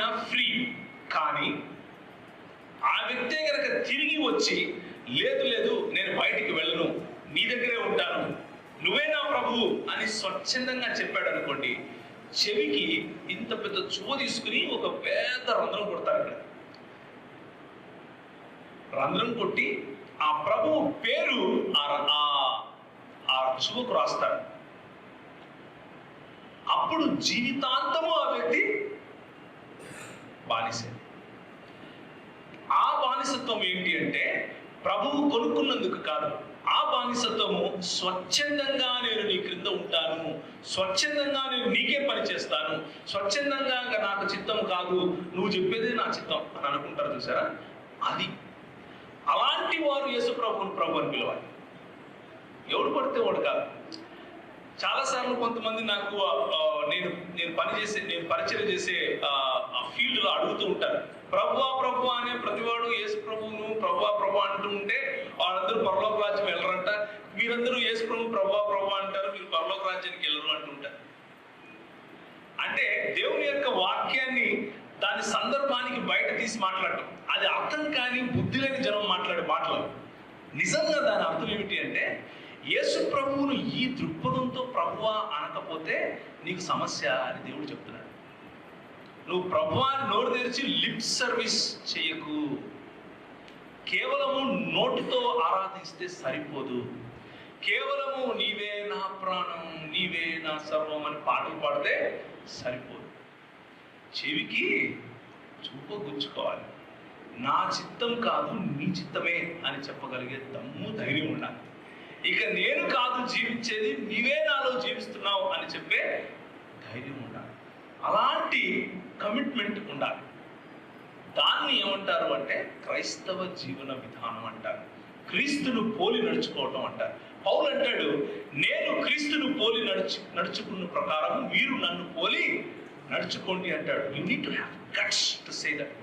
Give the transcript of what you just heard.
ఆయన ఫ్రీ. కానీ ఆ వ్యక్తే కనుక తిరిగి వచ్చి లేదు లేదు నేను బయటికి వెళ్ళను నీ దగ్గరే ఉంటాను నువ్వే నా ప్రభువు అని స్వచ్ఛందంగా చెప్పాడు అనుకోండి చెవికి ఇంత పెద్ద చువ తీసుకుని ఒక పెద్ద రంధ్రం కొడతారు ఇక్కడ. రంధ్రం కొట్టి ఆ ప్రభువు పేరు ఆ ర- ఆ- చువకు రాస్తాడు. అప్పుడు జీవితాంతము ఆ వ్యక్తి బానిసే. ఆ బానిసత్వం ఏంటి అంటే ప్రభువు కొనుక్కున్నందుకు కాదు. ఆ బానిసత్వము స్వచ్ఛందంగా నేను నీ క్రింద ఉంటాను. స్వచ్ఛందంగా నేను నీకే పని చేస్తాను. స్వచ్ఛందంగా నాకు చిత్తం కాదు. నువ్వు చెప్పేదే నా చిత్తం అని అనుకుంటారు చూసారా? అది. అలాంటి వారు యేసు ప్రభుని ప్రభు అని పిలవాలి. ఎవడు పడితే వాడు కాదు. చాలాసార్లు కొంతమంది నాకు నేను నేను పని చేసే నేను పరిచయం చేసే ఉంటారు. ప్రభువా ప్రభు అనే ప్రతివాడు యేసు ప్రభువును ప్రభువా ప్రభు అంటూ ఉంటే వాళ్ళందరూ పరలోక రాజ్యం వెళ్ళరంట. మీరందరూ యేసు ప్రభు ప్రభువా ప్రభు అంటారు. మీరు పరలోక రాజ్యానికి వెళ్ళరు అంటుంటారు అంటే దేవుని యొక్క వాక్యాన్ని దాని సందర్భానికి బయట తీసి మాట్లాడటం. అది అర్థం కాని బుద్ధి లేని జనం మాట్లాడే మాటలు నిజంగా దాని అర్థం ఏమిటి అంటే యేసు ప్రభువును ఈ దృక్పథంతో ప్రభువా అనకపోతే నీకు సమస్య అని దేవుడు చెప్తున్నాడు. నువ్వు ప్రభువా నోరు తెరిచి లిప్ సర్వీస్ చేయకు. కేవలము నోటితో ఆరాధిస్తే సరిపోదు. కేవలము నీవే నా ప్రాణం నీవే నా సర్వం అని పాటలు పాడితే సరిపోదు. చెవికి చూపు గుచ్చుకోవాలి. నా చిత్తం కాదు నీ చిత్తమే అని చెప్పగలిగే దమ్ము ధైర్యం ఉండాలి. ఇక నేను కాదు జీవించేది నీవే నాలో జీవిస్తున్నావు అని చెప్పే ధైర్యం ఉండాలి. అలాంటి కమిట్మెంట్ ఉండాలి. దాన్ని ఏమంటారు అంటే క్రైస్తవ జీవన విధానం అంటారు. క్రీస్తును పోలి నడుచుకోవటం అంటారు. పౌలు అంటాడు నేను క్రీస్తును పోలి నడుచు నడుచుకున్న ప్రకారం మీరు నన్ను పోలి నడుచుకోండి అంటాడు. You need to have guts to say that